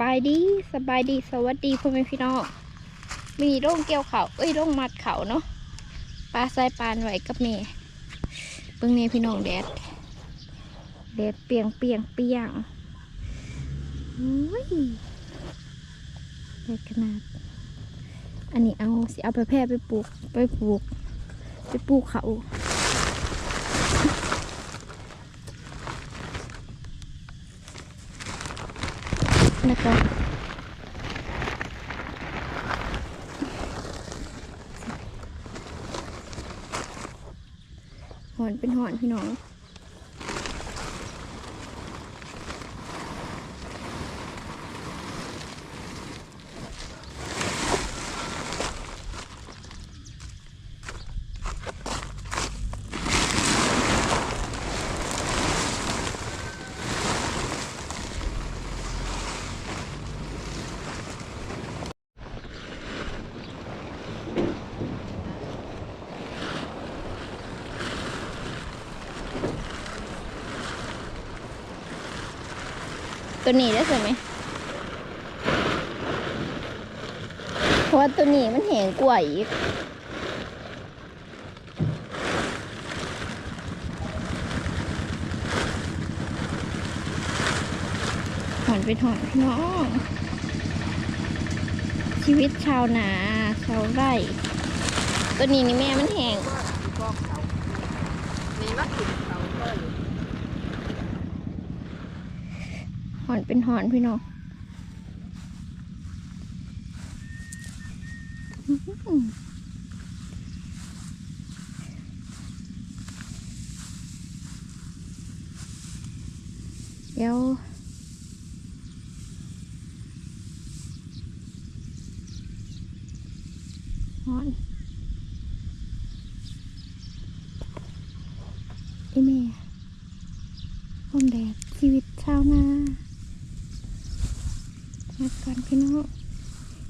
บายดีสบายดีสวัสดีพ่อแม่พี่น้องมีร่งเกี่ยวเขาเอ้ยร่งมัดเขาเนาะปลาใส่ปานไว้กับเมย์เบิ่งเนี่ยพี่น้องแดดแดดเปียงเปียงเปียงอุ้ยแดดขนาด อันนี้เอาสิเอาไปแพร่ไปปลูกไปปลูก ไปปลูกเขา นะคะหอนเป็นหอนพี่น้อง ตัวนี้ได้ใช่ไหมเพราะว่าตัวนี้มันแหงกว่าอีกหอนเป็นหอนพี่น้อง ชีวิตชาวนาชาวไร่ ตัวนี้นี่แม่มันแหง บอกเขานี่มากินเขาเลย ห อนเป็นหอนพี่น้องอื้อหือเดี๋ยวหอนอีเมย์ห้องแดดชีวิตชาวนา มาก่อนพี่น้อง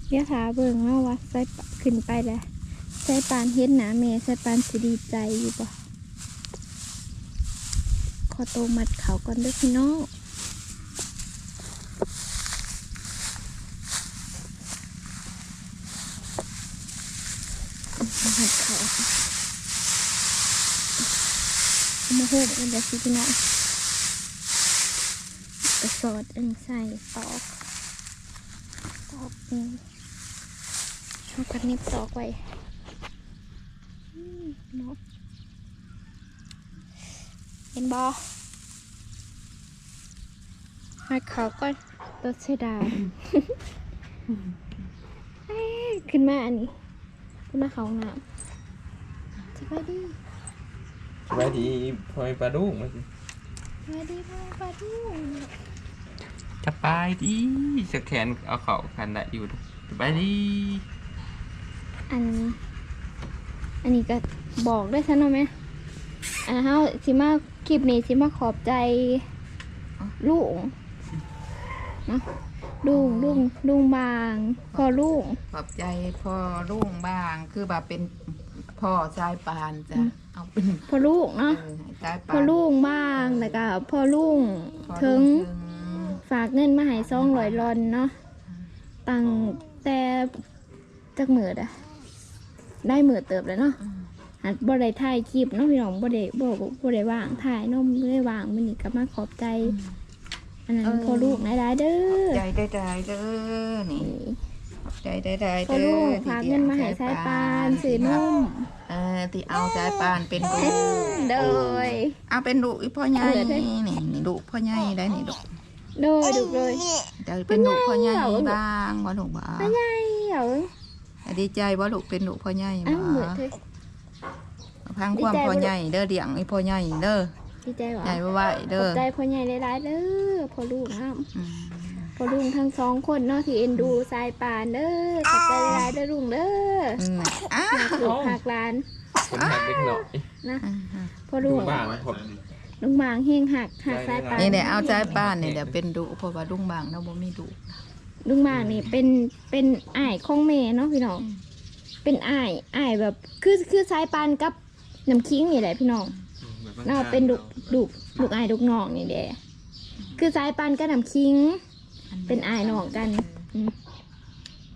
เดี๋ยวถาเบิ่งว่าวัดใส่ขึ้นไปแล้วใส่ปานเฮ็ดหนาเมใส่ปานสิดีใจอยู่ปะขอโตมัดเขาก่อนด้วยพี่น้องมัดเขามาหดกันเดียวพี่น้องกระสอดอันใส่ตอกตอกนี่ ชอบกันนิบตอกไว้อืมเนาะเห็นบอหัดเขาก็ตัวเสียดายเอ้ยขึ้นมาอันนี้ขึ้นมาเขาห้องน้ำสบายดีสบายดีพลอยปลาดุกมาสิสบายดีพ่อปาดูสบายดีสแขนเอาเขาคันได้อยู่สบายดี อัน อันนี้ก็บอกด้วยฉันหน่อยไหมอ่าเฮาสิมาคลิปนี้สิมาขอบใจลุงเนาะลุงลุงลุงบางพอลุงขอบใจพ่อลุงบ้างคือแบบเป็นพ่อชายปานจ้ะเอาเป็นพอลุงเอเนาะอให้ชายพปาอนลุงบ้างแล้วก็พอลุงพ่อถึลุงถึงฝากเงินมาให้ซองลอยรอนเนาะตั้งแต่จักมืออะ ได้มือเติบแล้วเนาะหัดบ่ได้ถ่ายคลิปเนาะพี่น้องบ่ได้บ่บ่ได้ว่างถ่ายเนาะบ่ได้ว่างมื้อนี้ก็มาขอบใจ อันนั้นพอลูกนายได้เด้อใจได้ใจเด้อนี่ใจได้ใจพอเด้ลูอกพาเงินมาให้สายปานซื้อนุ่มเออที่เอาสายปานเป็นลูกโดยเอาเป็นลูกอีพ่อใหญ่เอาเลยเด้อนี่นี่ลูกพ่อใหญ่ได้นี่ลูกโดยดุเลยจะเป็นลูกพ่อใหญ่พ่อใหญ่บ้างบ่ลูกบ่ไปใหญ่เหรอ ดีใจว่าลูกเป็นลูกพ่อใหญ่อ้าวบ่เหมือนเธอ พังความดีใจบ่ พ่อใหญ่เด้อเลี้ยงไอ้พ่อใหญ่เด้อดีใจหรอใหญ่ไว้ขเด้ออบใจพ่อใหญ่หลายๆเด้อพ่อลูกครับอืมพ่อลุงทั้งสองคนเนาะที่เอ็นดูสายปานเด้อขอบใจหลายๆเด้อลุงเด้ออืมอ้าหากลูกหากหลานคนหักเล็กหน่อยนะวพ่อดูลุงบ้างผมลุงบางเฮงหักหักสายปานนี่แหละเอาใจป้านนี่เดี๋ยวเป็นดุเพราะว่าลุงบางเราบ่มีดุ ลุงบางนี่เป็นเป็นอ้ายของแม่เนาะพี่น้อง เป็นอ้ายอ้ายแบบคือคือสายปานกับน้ำคิงนี่แหละพี่น้องเนาะเป็นดุดุลูกอ้ายลูกน้องนี่แหละคือสายปานกับน้ำคิง เป็นอายน้องกันอืม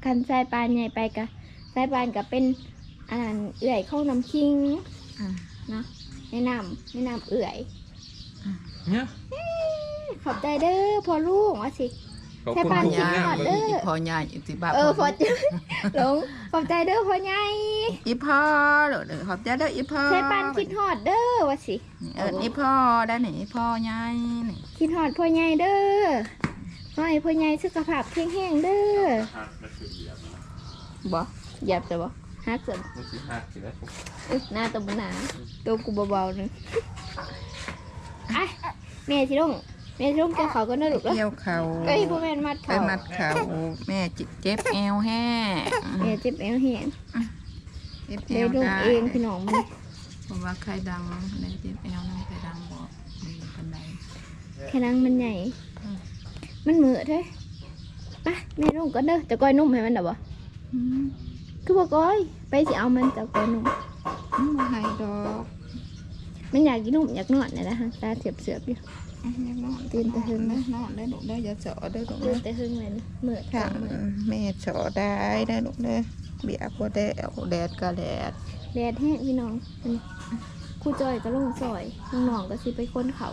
กันสายปานใหญ่ไปกะสายปานกับเป็นอันนั้นเอื่อยข้องน้ำคิงอะเนาะแนะนำแนะนำเอื่อยเนี่ยขอบใจเด้อพอลูกว่าสิ ขอบแค่คุณปานทุกคิดอย่างฮอดเบิ่เด้งอพอใหญ่อิติบาเออพอใจหลงขอบใจเด้อพ่อใหญ่อีพ่อเด้อเด้อขอบใจเด้ออีพ่อใช้ปานคิดฮอดเด้อว่าสินี่เอออีพ่อได้นี่อีพ่อใหญ่นี่คิดฮอดพ่อใหญ่เด้อขอให้พ่อใหญ่สุขภาพแข็งแรงเด้อบ่หยับจะบ่ฮักเสร็จมันสิหักสิแล้วอึ๊ะหน้าตัวบหนาตัวกูเบาๆหนึงไอ้แม่สิลง แม่สิลงแกเขาก็น่าลูกแล้วเกี่ยวเขาเอ้ยพ่อแม่นมัดไปเขามัดเขาแม่จิเจ็บแอวแห้งแม่เจ็บเอวแห้งเจ็บแอเลยวลงได้เองพี่น้องมันเพราะว่าใครดังในเจ็บแอวนั่นใครดังบอกมีคนใดแค่นังมันใหญ่อืมมันเหมือเด้ไปแม่ลงก็เด้อจะก้อยนุ่มให้มันเด้อบ่อืมคือบ่ก้อย ไปสิเอามันจะก้อยนุ่มอืมบ่ให้ดอก มันอยากกินนุ่มอยากนอนนี่แหละฮะตาเสียบเสียบๆอยู่อืมอ ย่านอนตื่นแต่หึงนอนนอนได้ลูกได้ออย่าเจาะได้อลูกตื่เด้นอแต่หึงเลยนี่เหมือค่ะทางเหมือแม่เจาะได้ได้อลูกเด้อเบียกบ่ได้เอาแดดก็แดดแดดแห้งพี่น้องอันนี้ครูจอยก็ลงซอยน้องๆก็สิไปค้นเขา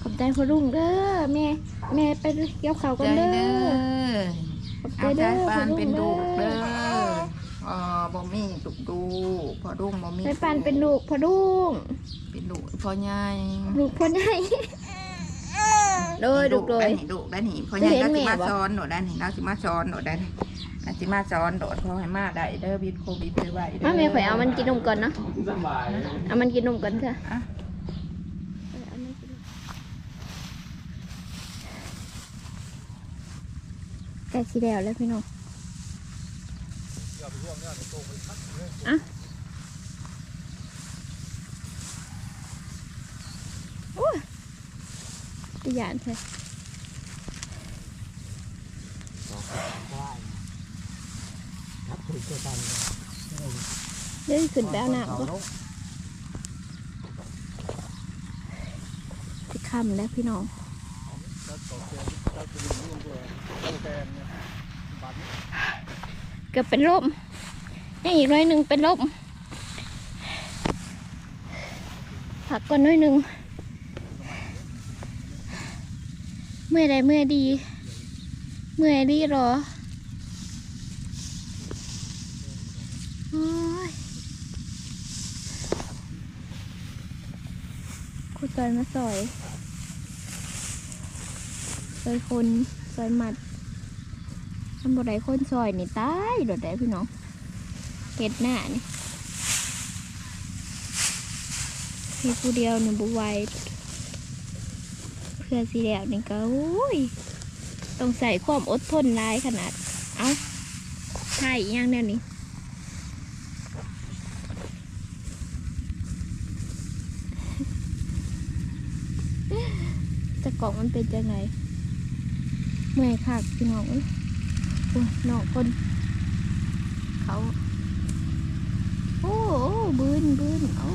ขอบใจพ่อลุงเด้อแม่แม่ไปเกี่ยวเขาวใจกันเด้เด้ออขอบใจเอาใจเด้อปาพ่อนลุเป็นงดูเด้กอเด้ออ๋อ บ่มีดุกดูพอดุงบ่มีไปปันเป็นลูกพ่อลุงเป็นดุพอใหญ่ลูกพ่อใหญ่โดยลูกโดได้ยนี่ดุได้นี่พอใหญ่เห็นเราแม่สิมาบ่สอนโดดได้นี่เราสิมาสอนโดดได้นี่เราสิมาสอนโดดพอให้มาได้เด้อบิดโควิดไปไว้เด้อมาแม่ข่อยเอามันกินนมก่อนเนาะเอามันกินนมก่อนเถอะอะเอามันกินนมใกล้สีแดวแล้วพี่น้อง อะโอ้ยตะยานเถอะเดินขึ้นไปเอาหนังก็จะค่ำแล้วพี่น้องเกือบเป็นลม ยังอีกน้อยหนึ่งเป็นลมผักก่อนน้อยหนึ่งเมื่อยใดเมื่อยดี เมื่อยดีหรอโอ้ยครูจอยมาซอยซอยคนซอยหมัดทำบ่ได้คนซอยนี่ตายโดดได้พี่น้อง เห็ดหน้านี่เฮ็ดผู้เดียวหนี่บ่ไหวเพื่อสิแล้วนี่ก็โอ้ยต้องใส่ความอดทนหลายขนาด เอาถ่ายอีกอย่างแนวนี้จะกล่องมันเป็นยังไงเมื่อยคักพี่น้องอุ้ยน้องคน เขา โอ้โอ้บืนบืนโอ้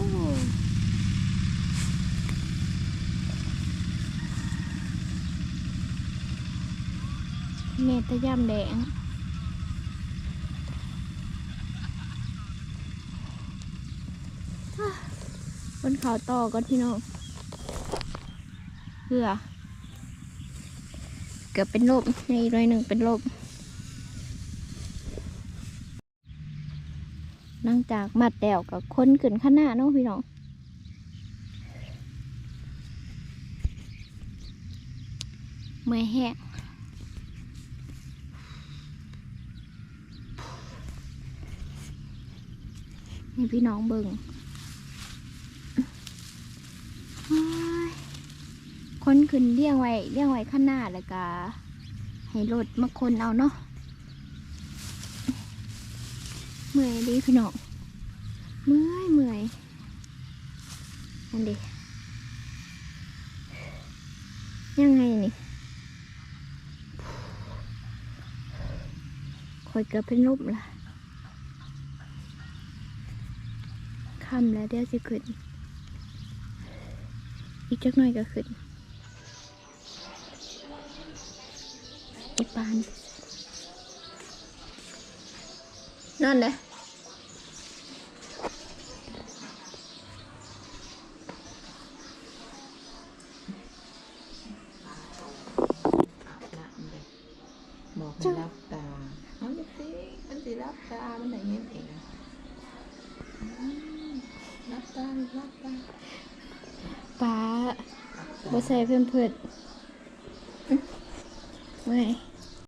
เมตย่ำแดงบนเขาต่อก่อนพี่น้องเพื่อเกือบเป็นลมในอีกหน่อยหนึ่งเป็นลม หลังจากมัดแดวกับค้นขึ้นข้างหน้าเนาะพี่น้องเมื่อแห้งนี่พี่น้องเบิงโอ้นขึ้นเลี้ยงไว้เลี้ยงไว้ข้างหน้าแล้วก็ให้รถมาคนเอาเนาะ เมื่อยดีพี่น้องเมื่อยเมื่อยอันเดียังไงนี่คอยเกือบเป็นลมละคำแล้วเดี๋ยวสิขึ้น อีกจักหน่อยก็ขึ้นอีปาน นั่นเลยน้ำเลยบอกให้รับตาเอาจริงมันสิรับตา มันได้เงี้ยเองอืมรับตารับตาป้ารับตาบ่ใส่เพิ่มเพิ่นอื้อเมื่อย